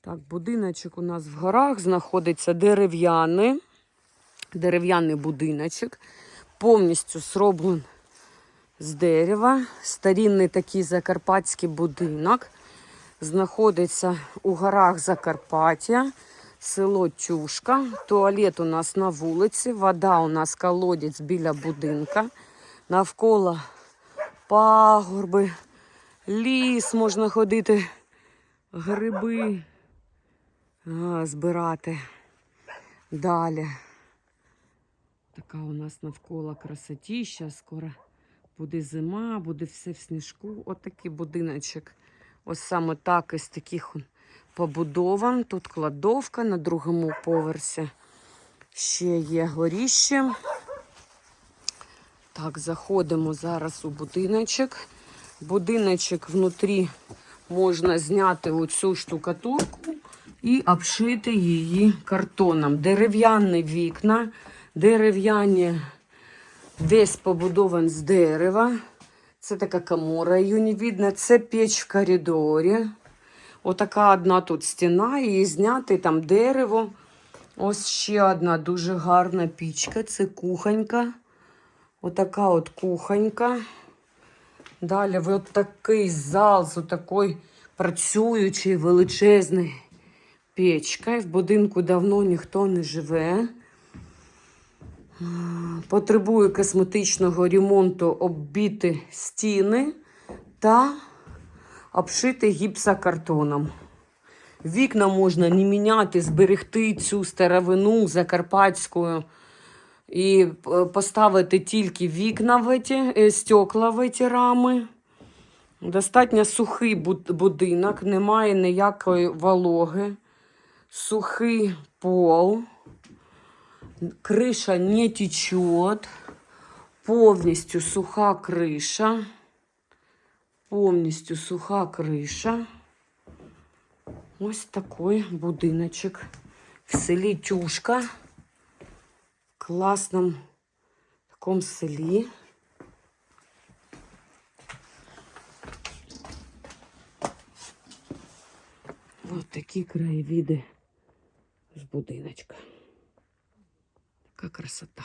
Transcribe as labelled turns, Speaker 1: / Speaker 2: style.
Speaker 1: Так, будиночок у нас в горах знаходиться дерев'яний. Дерев'яний будиночок. Повністю зроблений з дерева. Старінний такий закарпатський будинок. Знаходиться у горах Закарпаття, село Тюшка. Туалет у нас на вулиці, вода у нас колодязь біля будинка. Навколо пагорби, ліс можна ходити, гриби збирати. Далі. Така у нас навколо красотіща. Скоро буде зима, буде все в сніжку. Отакий будиночок. Ось саме так із таких побудован. Тут кладовка на другому поверсі. Ще є горіще. Так, заходимо зараз у будиночок. Будиночок внутрі можна зняти оцю штукатурку і обшити її картоном. Дерев'яні вікна, дерев'яні десь побудовані з дерева. Це така комора, її не видно. Це піч в коридорі. Отака одна тут стіна, її зняти там дерево. Ось ще одна дуже гарна пічка. Це кухонька. Отака от кухонька. Далі от такий зал з отакою працюючий величезний печкою. В будинку давно ніхто не живе. Потребує косметичного ремонту оббити стіни та обшити гіпсокартоном. Вікна можна не міняти, зберегти цю старовину закарпатську і е, поставити тільки вікна в ці, е, стекла в ці рами. Достатньо сухий будинок, немає ніякої вологи, сухий пол, криша не течет, повністю суха криша, повністю суха криша. Ось такий будиночок в селі Тюшка, в класному такому селі. Ось такі краєвіди з будиночка. Така красота.